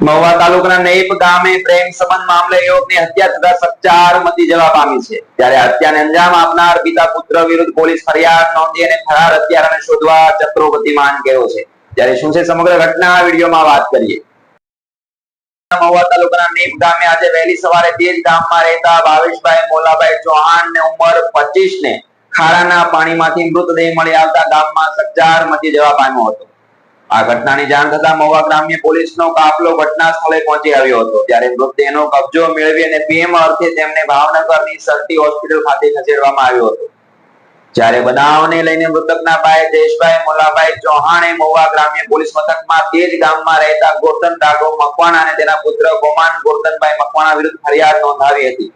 મહુવા તાલુકાના નેપ ગામે પ્રેમ સંબંધ મામલે યુવકની હત્યા થતા ચકચાર મતી જવા પામી છે. ત્યારે હત્યાને અંજામ આપનાર પિતા પુત્ર વિરુદ્ધ પોલીસ ફરિયાદ નોંધી અને ફરાર હત્યારાને શોધવા ચક્રો ગતિમાન કર્યો છે. ત્યારે શું છે સમગ્ર ઘટના? વિડીયોમાં વાત કરીએ. મહુવા તાલુકાના નેપ ગામે આજે વહેલી સવારે તે જ ગામમાં રહેતા ભાવેશભાઈ મોલાભાઈ ચૌહાણ ને ઉંમર પચીસ ને ખારાના પાણીમાંથી મૃતદેહ મળી આવતા ગામમાં સચ્ચાર મચી જવા પામ્યો હતો. આ ઘટનાની જાણ થતા મહુવા ગ્રામ્ય પોલીસનો કાફલો ઘટના સ્થળે પહોંચી આવ્યો હતો. ત્યારે મૃતદેહનો કબજો મેળવી અને પીએમ અર્થે તેમને ભાવનગરની સરટી હોસ્પિટલ ખાતે ખસેડવામાં આવ્યો હતો. જ્યારે બનાવને લઈને મૃતકના ભાઈ દેશભાઈ મોલાભાઈ ચૌહાણે મહુવા ગ્રામ્ય પોલીસ મથકમાં તે જ ગામમાં રહેતા ગોરધન ડાગો મકવાણા અને તેના પુત્ર ગોમાન ગોરધનભાઈ મકવાણા વિરુદ્ધ ફરિયાદ નોંધાવી હતી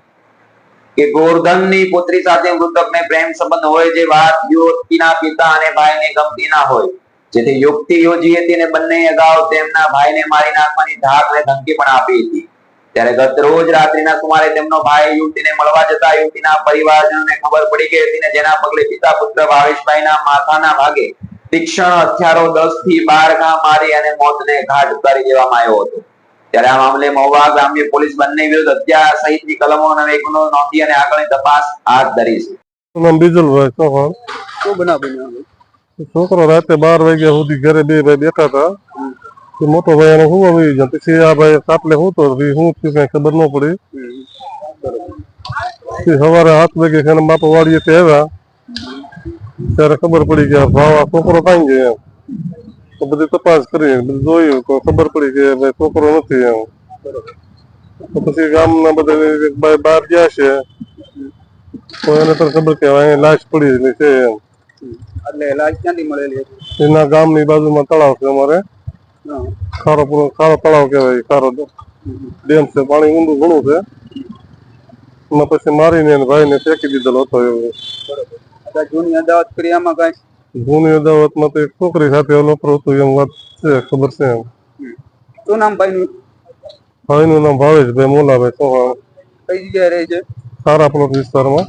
કે ગોરધનની પુત્રી સાથે મૃતકને પ્રેમ સંબંધ હોય જે વાત યુવતીના પિતા અને ભાઈને ગમતી ના હોય. જેથી યુક્તિ યોજી હતી અને બંને અગાઉ તેમના ભાઈને મારી નાખવાની ધાક અને ધમકી પણ આપી હતી. ત્યારે ગત રોજ રાત્રિના સુમારે તેમનો ભાઈ યુવતીને મળવા જતા યુવતીના પરિવારજનોને ખબર પડી ગઈ હતી ને જેના પગલે પિતા પુત્ર ભાવેશભાઈના માથાના ભાગે તીક્ષ્ણ હથિયારો દસથી બાર ઘા મારી અને મોતને ઘાટ ઉતારી દેવામાં આવ્યો હતો. ત્યારે આ મામલે મહુવા ગ્રામ્ય પોલીસ બંને વિરુદ્ધ હત્યા સહિતની કલમો અને ગુનો નોંધી અને આગળની તપાસ હાથ ધરી છે. બીજું? શું બનાવ બન્યો? છોકરો રાતે બાર વાગ્યા સુધી ઘરે બે ભાઈ બેઠા હતા. મોટો ભાઈ એને હું આવી ગયો. પછી આ ભાઈ કાપલે હું તો હું થયું કઈ ખબર ન પડી. સવારે સાત વાગે એના બાપા વાડીએ તે આવ્યા. ત્યારે ખબર પડી કે ભાવ આ છોકરો કાંઈ ગયો એમ. તો બધી તપાસ કરી બધું જોયું તો ખબર પડી કે ભાઈ છોકરો નથી એમ. તો પછી ગામના બધા ભાઈ બહાર ગયા છે. તો એને તો ખબર કે અહીંયા લાશ પડી છે એમ. એટલે લાશ ક્યાંથી મળેલી હતી. એના ગામની બાજુમાં તળાવ છે અમારે. ખારો ખારો તળાવ કહેવાય ખારો ડેમ છે પાણી ઊંડું ઘણું છે. એમાં પછી મારીને એને ભાઈને ફેંકી દીધેલો હતો એવો. બરાબર. જૂની અદાવત કરી આમાં કાંઈ? જૂની અદાવતમાં તો એક છોકરી સાથે અલોપરો હતો એમ વાત છે ખબર છે એમ. શું નામ ભાઈનું? ભાઈનું નામ ભાવેશભાઈ મોલાભાઈ ચૌહાણ. કઈ જગ્યાએ રહે છે? સારા પ્લોટ વિસ્તારમાં.